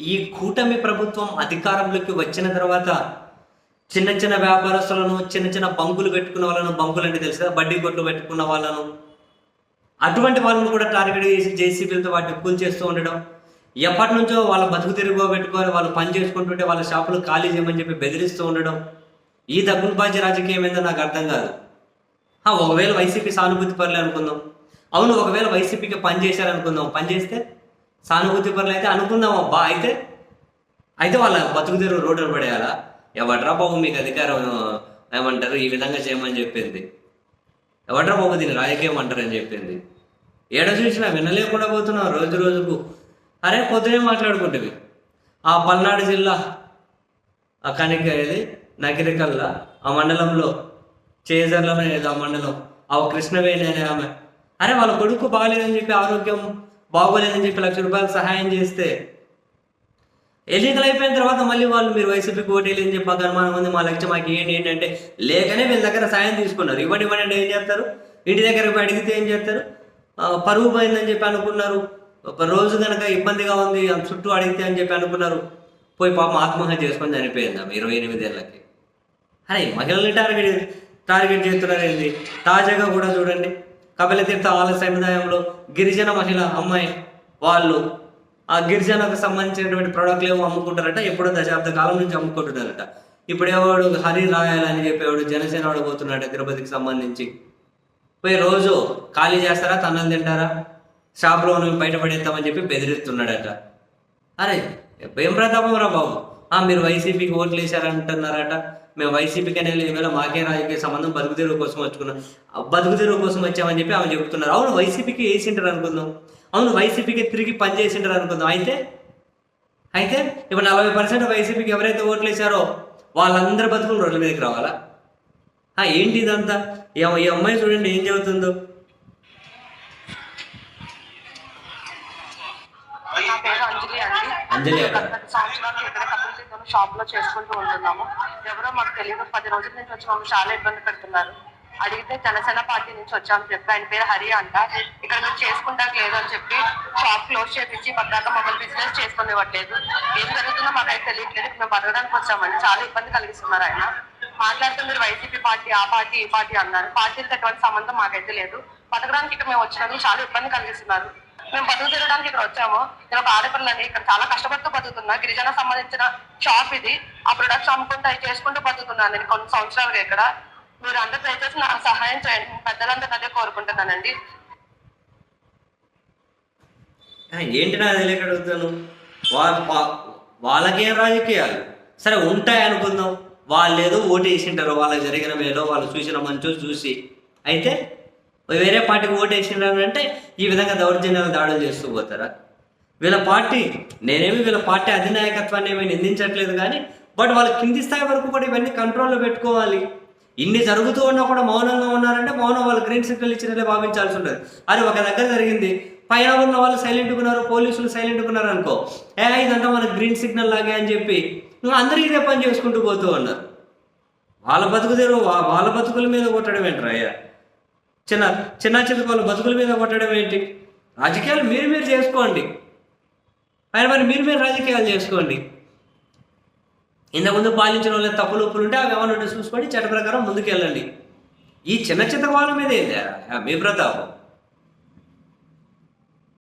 ఈ కూటమి ప్రభుత్వం అధికారంలోకి వచ్చిన తర్వాత చిన్న చిన్న వ్యాపారస్తులను చిన్న చిన్న బంకులు పెట్టుకున్న వాళ్ళను బంకులు అంటే తెలుసు? కదా బడ్డీ కొట్లు పెట్టుకున్న వాళ్ళను. అటువంటి వాళ్ళని కూడా టార్గెట్ చేసి జేసీబీలతో వాటిని కూల్ చేస్తూ ఉండడం. ఎప్పటి నుంచో వాళ్ళ బతుకు తిరుగు పెట్టుకొని వాళ్ళు పని చేసుకుంటుంటే వాళ్ళ షాపులు ఖాళీ చేయమని చెప్పి బెదిరిస్తూ ఉండడం. ఈ దగులుబాజీ రాజకీయం ఏందో నాకు అర్థం కాదు. ఒకవేళ వైసీపీ సానుభూతి పరులే అనుకుందాం. అవును ఒకవేళ వైసీపీకి పని చేశారనుకుందాం. పని చేస్తే సానుభూతి పనులు అయితే అనుకుందాం అబ్బా. అయితే అయితే వాళ్ళ బతుకు తెరువు రోడ్డు పడేయాలా? ఎవడ్రా బాబు మీకు అధికారం ఏమంటారు? ఈ విధంగా చేయమని చెప్పింది. ఎవడ్రా బాబు దీన్ని రాజకీయం అంటారని చెప్పింది. ఏడ చూసినా వినలేకుండా పోతున్నాం రోజు రోజుకు. అరే పొద్దునే మాట్లాడుకుంటుంది ఆ పల్నాడు జిల్లా ఆ కనిక ఏది? నకిరికల్లా ఆ మండలంలో చేజర్లలో ఏదో ఆ మండలం. ఆ కృష్ణవేణి అనే ఆమె. అరే వాళ్ళ కొడుకు బాగాలేదని చెప్పి ఆరోగ్యం బాగోలేదని చెప్పి లక్ష రూపాయలు సహాయం చేస్తే ఎన్నికలు అయిపోయిన తర్వాత మళ్ళీ వాళ్ళు మీరు వైసీపీకి ఓటేలు అని చెప్పి అనుమానం ఉంది మా లక్ష్యం మాకు ఏంటి ఏంటంటే లేకనే వీళ్ళ దగ్గర సాయం తీసుకున్నారు. ఇవ్వండి ఇవ్వండి అంటే ఏం చేస్తారు? ఇంటి దగ్గర పోయి అడిగితే ఏం చేస్తారు? పరువు పోయిందని చెప్పి అనుకున్నారు. ఒక రోజు కనుక ఇబ్బందిగా ఉంది చుట్టూ అడిగితే అని చెప్పి అనుకున్నారు. పోయి పాపం ఆత్మహత్య చేసుకొని చనిపోయింది ఆమె ఇరవై ఎనిమిదేళ్ళకి అరే మహిళల్ని టార్గెట్ టార్గెట్ చేస్తున్నారు ఏంటి తాజాగా కూడా చూడండి. కపిలతీర్థ ఆలయ సముదాయంలో గిరిజన మహిళ అమ్మాయి వాళ్ళు ఆ గిరిజనకు సంబంధించినటువంటి ప్రోడక్ట్లు ఏమో అమ్ముకుంటారట ఎప్పుడో దశాబ్ద కాలం నుంచి అమ్ముకుంటున్నారట. ఇప్పుడు ఎవడు హరి రాయల్ అని చెప్పి జనసేన వాడు పోతున్నాడు తిరుపతికి సంబంధించి. పోయి రోజు ఖాళీ చేస్తారా తన్నలు తింటారా? షాప్లో నువ్వు బయటపడేస్తామని చెప్పి బెదిరిస్తున్నాడట. అరే ఏం ప్రతాపం రా బాబు? ఆ మీరు వైసీపీకి ఓట్లు వేశారంటున్నారట. మేము వైసీపీకి అనేది ఈవేళ మాకే రాజకీయ సంబంధం బతుకు తెరువు కోసం వచ్చుకున్నాం. ఆ బతుకు తెరువు కోసం వచ్చామని చెప్పి ఆమె చెప్తున్నారు. అవును వైసీపీకి వేసింటారు అనుకుందాం? అవును వైసీపీకి తిరిగి పని చేసింటారు అనుకుందాం. అయితే అయితే ఇప్పుడు నలభై పర్సెంట్ వైసీపీకి ఎవరైతే ఓట్లు వేశారో వాళ్ళందరి బతుకులు రోడ్ల మీదకి రావాలా? ఏంటి ఇదంతా? ఈ అమ్మ- ఈ అమ్మాయి చూడండి ఏం చెబుతుందో. అంజలి మనం షాప్లో చేసుకుంటూ ఉంటున్నాము. ఎవరో మాకు తెలియదు. పది రోజుల నుంచి వచ్చి మమ్మల్ని చాలా ఇబ్బంది పెడుతున్నారు. అడిగితే జనసేన పార్టీ నుంచి వచ్చామని చెప్పి ఆయన పేరు హరి అంట. ఇక్కడ మేము చేసుకుంటారు లేదు అని చెప్పి షాప్ క్లోజ్ చేపించి పద్దాక మమ్మల్ని బిజినెస్ చేసుకుని ఇవ్వట్లేదు ఏం జరుగుతుందో మాకైతే తెలియట్లేదు. ఇప్పుడు మేము బతకడానికి వచ్చామండి. చాలా ఇబ్బంది కలిగిస్తున్నారు ఆయన. మాట్లాడుతూ మీరు వైసీపీ పార్టీ ఆ పార్టీ ఈ పార్టీ అన్నారు. పార్టీలతో ఎటువంటి సంబంధం మాకైతే లేదు. బతకడానికి ఇక్కడ మేము వచ్చినందుకు చాలా ఇబ్బంది కలిగిస్తున్నారు. మేము బతుకు తిరగడానికి ఇక్కడ వచ్చాము. నేను ఒక ఆడపిల్లని ఇక్కడ చాలా కష్టపడుతూ బతుకుతున్నా. గిరిజన సంబంధించిన షాప్ ఇది. ఆ ప్రొడక్ట్స్ అమ్ముకుంటూ అవి చేసుకుంటూ బతుకుతున్నాను నేను కొన్ని సంవత్సరాలుగా ఇక్కడ. మీరు అందరూ దయచేసి నాకు సహాయం చేయండి. పెద్దలందరూ అదే కోరుకుంటున్నానండి. ఏంటి నా తెలియక అడుగుతాను? వాళ్ళకి ఏం వాళ్ళకేం రాజకీయాలు. సరే ఉంటాయి అనుకుందాం. వాళ్ళు ఏదో ఓటు వేసింటారు. వాళ్ళకి జరిగిన మేలో వాళ్ళు చూసిన మంచో చూసి. అయితే వేరే పార్టీకి ఓటు వేసినారు అంటే ఈ విధంగా దౌర్జన్యాలు దాడులు చేస్తూ పోతారా? వీళ్ళ పార్టీ నేనేమి వీళ్ళ పార్టీ అధినాయకత్వాన్ని ఏమీ నిందించట్లేదు కానీ బట్ వాళ్ళ కింది స్థాయి వరకు కూడా ఇవన్నీ కంట్రోల్లో పెట్టుకోవాలి. ఇన్ని జరుగుతూ ఉన్నా కూడా మౌనంగా ఉన్నారంటే మౌనం వాళ్ళు గ్రీన్ సిగ్నల్ ఇచ్చినట్లే భావించాల్సి ఉంటుంది అది ఒక దగ్గర జరిగింది. పైన ఉన్న వాళ్ళు సైలెంట్గా ఉన్నారు పోలీసులు సైలెంట్గా ఉన్నారు అనుకో. ఏ ఇదంతా మనకు గ్రీన్ సిగ్నల్ లాగే అని చెప్పి నువ్వు అందరూ ఇదే పని చేసుకుంటూ పోతూ ఉన్నారు. వాళ్ళ బతుకు తెరువు వాళ్ళ బతుకుల మీద కొట్టడం ఏంటరా అయ్యా? చిన్న చిన్న చిన్న బతుకుల మీద కొట్టడం ఏంటి? రాజకీయాలు మీరు మీరు చేసుకోండి. ఆయన మరి మీరు మీరు రాజకీయాలు చేసుకోండి. ఇంతకుముందు పాలించిన వాళ్ళ తప్పులు ఒప్పులు ఉంటే అవి ఏమైనా ఉంటే చూసుకొని చట్ట ప్రకారం ముందుకెళ్ళండి. ఈ చిన్న చిన్న వాళ్ళ మీద ఏంది? మీ ప్రతాపం.